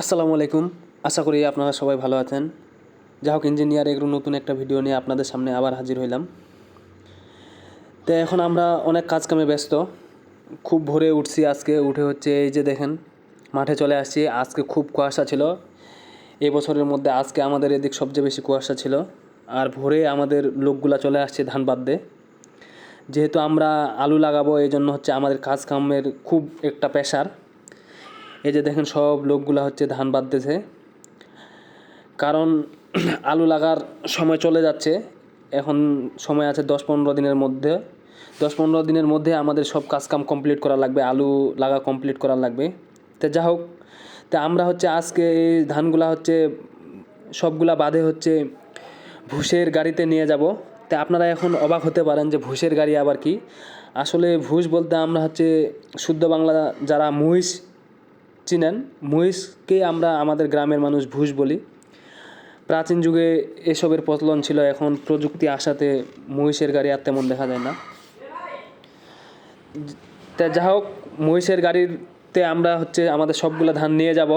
আসসালামু আলাইকুম। আশা করি আপনারা সবাই ভালো আছেন। যাই হোক ইঞ্জিনিয়ার এগুলো নতুন একটা ভিডিও নিয়ে আপনাদের সামনে আবার হাজির হইলাম। তো এখন আমরা অনেক কাজ কামে ব্যস্ত। খুব ভোরে উঠছি আজকে। উঠে হচ্ছে এই যে দেখেন, মাঠে চলে আসছি। আজকে খুব কুয়াশা ছিল। এই বছরের মধ্যে আজকে আমাদের এদিক সবচেয়ে বেশি কুয়াশা ছিল। আর ভোরে আমাদের লোকগুলা চলে আসছে ধান বাঁধতে। যেহেতু আমরা আলু লাগাবো, এই জন্য হচ্ছে আমাদের কাজ কামের খুব একটা প্রেশার এই যে দেখেন সব লোকগুলা হচ্ছে ধান বাঁধতেছে। কারণ আলু লাগার সময় চলে যাচ্ছে। এখন সময় আছে দশ পনেরো দিনের মধ্যে। দশ পনেরো দিনের মধ্যে আমাদের সব কাজকাম কমপ্লিট করা লাগবে, আলু লাগা কমপ্লিট করা লাগবে। তো যা হোক, তা আমরা হচ্ছে আজকে এই ধানগুলা হচ্ছে সবগুলা বাদে হচ্ছে ভুষের গাড়িতে নিয়ে যাব। তা আপনারা এখন অবাক হতে পারেন যে ভুষের গাড়ি আবার কি। আসলে ভুষ বলতে আমরা হচ্ছে শুদ্ধ বাংলা যারা মহিষ চিনেন। মহিষকে আমরা আমাদের গ্রামের মানুষ ভুষ বলি। প্রাচীন যুগে এসবের প্রচলন ছিল, এখন প্রযুক্তি আসাতে মহিষের গাড়ি আর তেমন দেখা যায় না। তা যা হোক, মহিষের গাড়িতে আমরা হচ্ছে আমাদের সবগুলো ধান নিয়ে যাব।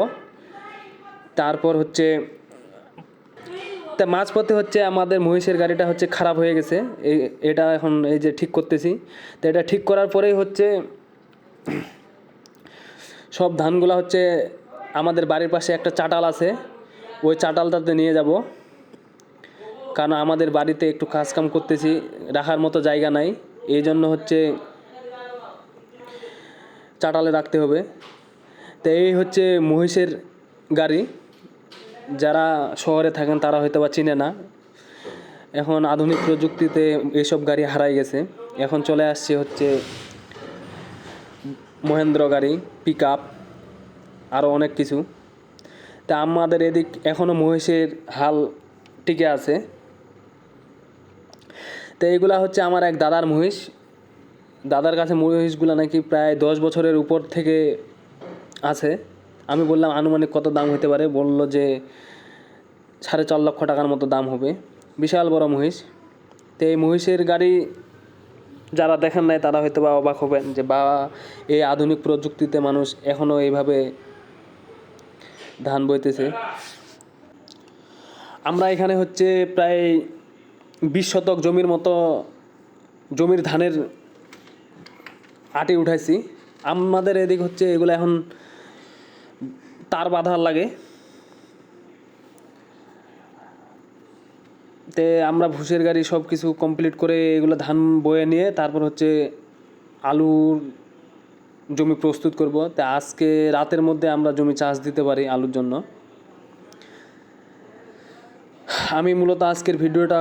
তারপর হচ্ছে, তা মাঝপথে হচ্ছে আমাদের মহিষের গাড়িটা হচ্ছে খারাপ হয়ে গেছে। এটা এখন এই যে ঠিক করতেছি। তো এটা ঠিক করার পরেই হচ্ছে সব ধানগুলো হচ্ছে আমাদের বাড়ির পাশে একটা চাটাল আছে। ওই চাটালটাতে নিয়ে যাব। কারণ আমাদের বাড়িতে একটু কাজকাম করতেছি, রাখার মতো জায়গা নাই। এই জন্য হচ্ছে চাটালে রাখতে হবে। তো এই হচ্ছে মহিষের গাড়ি। যারা শহরে থাকেন তারা হয়তো বা চিনে না। এখন আধুনিক প্রযুক্তিতে এইসব গাড়ি হারাই গেছে। এখন চলে আসছে হচ্ছে মহেন্দ্র গাড়ি পিক আপ আরও অনেক কিছু। তা আমাদের এদিক এখনও মহিষের হাল টিকে আছে। তো এইগুলা হচ্ছে আমার এক দাদার মহিষ। দাদার কাছে মহিষগুলো নাকি প্রায় দশ বছরের উপর থেকে আছে। আমি বললাম, আনুমানিক কত দাম হতে পারে? বলল যে, সাড়ে চার লক্ষ টাকার মতো দাম হবে। বিশাল বড় মহিষ। তো এই মহিষের গাড়ি যারা দেখেন নাই তারা হয়তো বা অবাক হবেন যে, বা এই আধুনিক প্রযুক্তিতে মানুষ এখনও এইভাবে ধান বইতেছে। আমরা এখানে হচ্ছে প্রায় বিশ শতক জমির মতো জমির ধানের আটি উঠাইছি। আমাদের এদিক হচ্ছে এগুলো এখন তার বাঁধার লাগে। তে আমরা ভুষের গাড়ি সব কিছু কমপ্লিট করে এগুলো ধান বয়ে নিয়ে তারপর হচ্ছে আলুর জমি প্রস্তুত করব। তা আজকে রাতের মধ্যে আমরা জমি চাষ দিতে পারি আলুর জন্য। আমি মূলত আজকের ভিডিওটা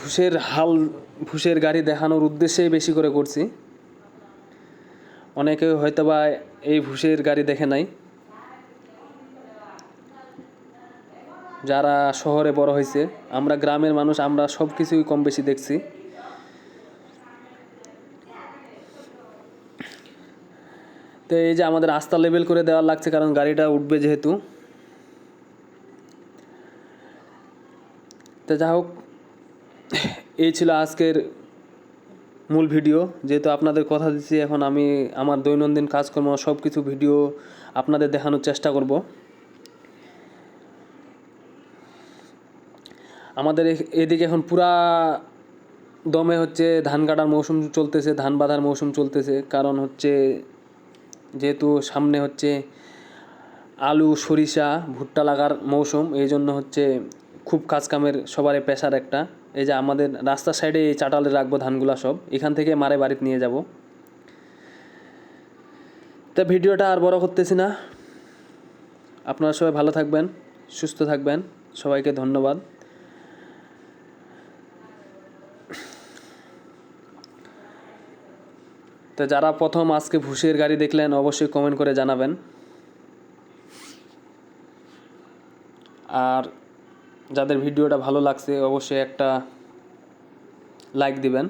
ভুষের হাল, ভুষের গাড়ি দেখানোর উদ্দেশ্যেই বেশি করে করছি। অনেকে হয়তো বা এই ভুষের গাড়ি দেখে নাই। যারা শহরে বড় হয়েছে, আমরা গ্রামের মানুষ, আমরা সব কিছুই কম বেশি দেখছি। তো এই যে আমাদের রাস্তা লেভেল করে দেওয়া লাগছে, কারণ গাড়িটা উঠবে যেহেতু। তো যা হোক, এই ছিল আজকের মূল ভিডিও। যেহেতু আপনাদের কথা দিচ্ছি, এখন আমি আমার দৈনন্দিন কাজকর্ম সব কিছু ভিডিও আপনাদের দেখানোর চেষ্টা করব। আমাদের এদিকে এখন পুরা দমে হচ্ছে ধান কাটার মৌসুম চলতেছে, ধান বাঁধার মৌসুম চলতেছে। কারণ হচ্ছে যেহেতু সামনে হচ্ছে আলু, সরিষা, ভুট্টা লাগার মৌসুম, এই জন্য হচ্ছে খুব কাজ কামের সবারই পেশার একটা। এই যে আমাদের রাস্তার সাইডে এই চাটালে রাখব ধানগুলা সব, এখান থেকে মারে বাড়িতে নিয়ে যাব। তা ভিডিওটা আর বড় করতেছি না। আপনারা সবাই ভালো থাকবেন, সুস্থ থাকবেন। সবাইকে ধন্যবাদ। তো যারা প্রথম আজকে ভুষের গাড়ি দেখলেন, অবশ্যই কমেন্ট করে জানাবেন। আর যাদের ভিডিওটা ভালো লাগছে, অবশ্যই একটা লাইক দিবেন।